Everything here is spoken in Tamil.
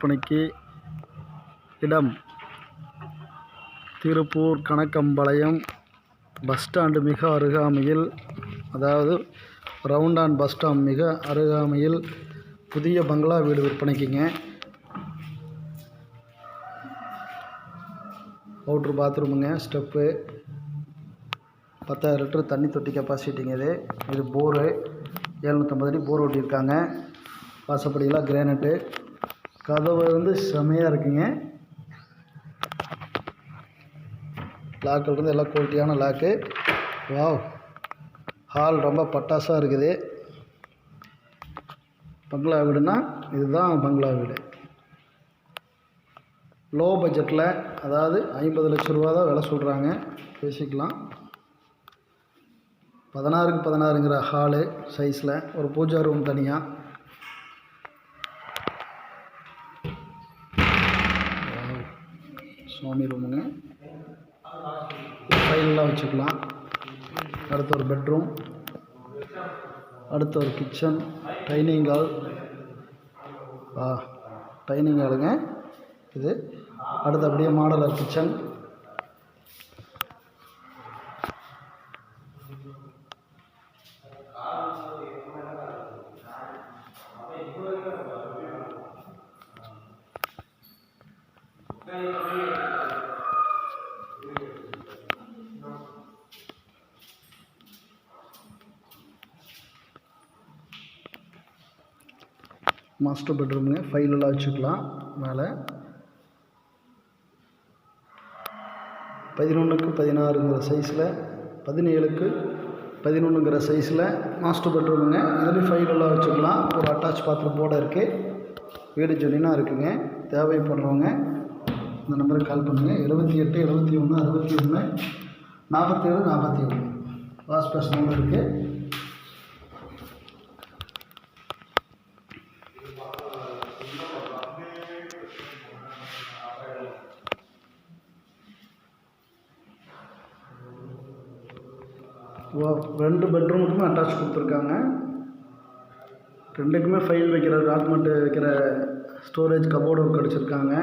விற்பனைக்கு இடம். திருப்பூர் கணக்கம்பாளையம் பஸ் ஸ்டாண்டு மிக அருகாமையில் அதாவது ரவுண்டான் பஸ் ஸ்டாண்ட் மிக அருகாமையில் புதிய பங்களா வீடு விற்பனைக்குங்க. அவுட்ரு பாத்ரூமுங்க ஸ்டெப்பு. பத்தாயிரம் லிட்டர் தண்ணி தொட்டி கெப்பாசிட்டிங்க இது. இது போரு. ஏழ்நூற்றம்பது அடி போர் ஓட்டியிருக்காங்க வாசப்படியெல்லாம் கிரானைட்டு. கதவு வந்து செமையாக இருக்குங்க. லாக்கில் இருந்து எல்லாம் குவாலிட்டியான லாக்கு வாவ் ஹால் ரொம்ப பட்டாசாக இருக்குது. பங்களா வீடுனா இதுதான் பங்களா வீடு. லோ பட்ஜெட்டில் அதாவது ஐம்பது லட்ச ரூபா தான் விலை சொல்கிறாங்க பேசிக்கலாம். பதினாறுக்கு பதினாறுங்கிற ஹாலு சைஸில் ஒரு பூஜா ரூம் தனியாக சுவாமி ரூமுங்க. ஃபைல்லாம் வச்சுக்கலாம். அடுத்து ஒரு பெட்ரூம். அடுத்து ஒரு கிச்சன். Dining hall. ஆ டைனிங் ஹாலுங்க. இது. அடுத்து அப்படியே மாடலர் கிச்சன். மாஸ்டர் பெட்ரூமுங்க ஃபைலெல்லாம் வச்சுக்கலாம். மேலே. பதினொன்றுக்கு பதினாறுங்கிற சைஸில் பதினேழுக்கு பதினொன்றுங்கிற சைஸில் மாஸ்டர் பெட்ரூமுங்க இதுலேயும் ஃபைலெல்லாம் வச்சுக்கலாம். ஒரு அட்டாச் பாத்ரூம் போட இருக்குது வீடு ஜொலினாக இருக்குங்க. தேவைப்படுறவங்க இந்த நம்பருக்கு கால் பண்ணுங்கள் எழுபத்தி எட்டு எழுபத்தி ஒன்று அறுபத்தி ஒன்று நாற்பத்தேழு நாற்பத்தி ஒன்று வாஷ் பேஸ் நம்பர் இருக்குது ரெண்டு பெட்ரூமுக்குமே அட்டாச் கொடுத்துருக்காங்க. ரெண்டுக்குமே ஃபைல் வைக்கிற டாக்குமெண்ட்டு வைக்கிற ஸ்டோரேஜ் கபோர்டு கிடச்சிருக்காங்க.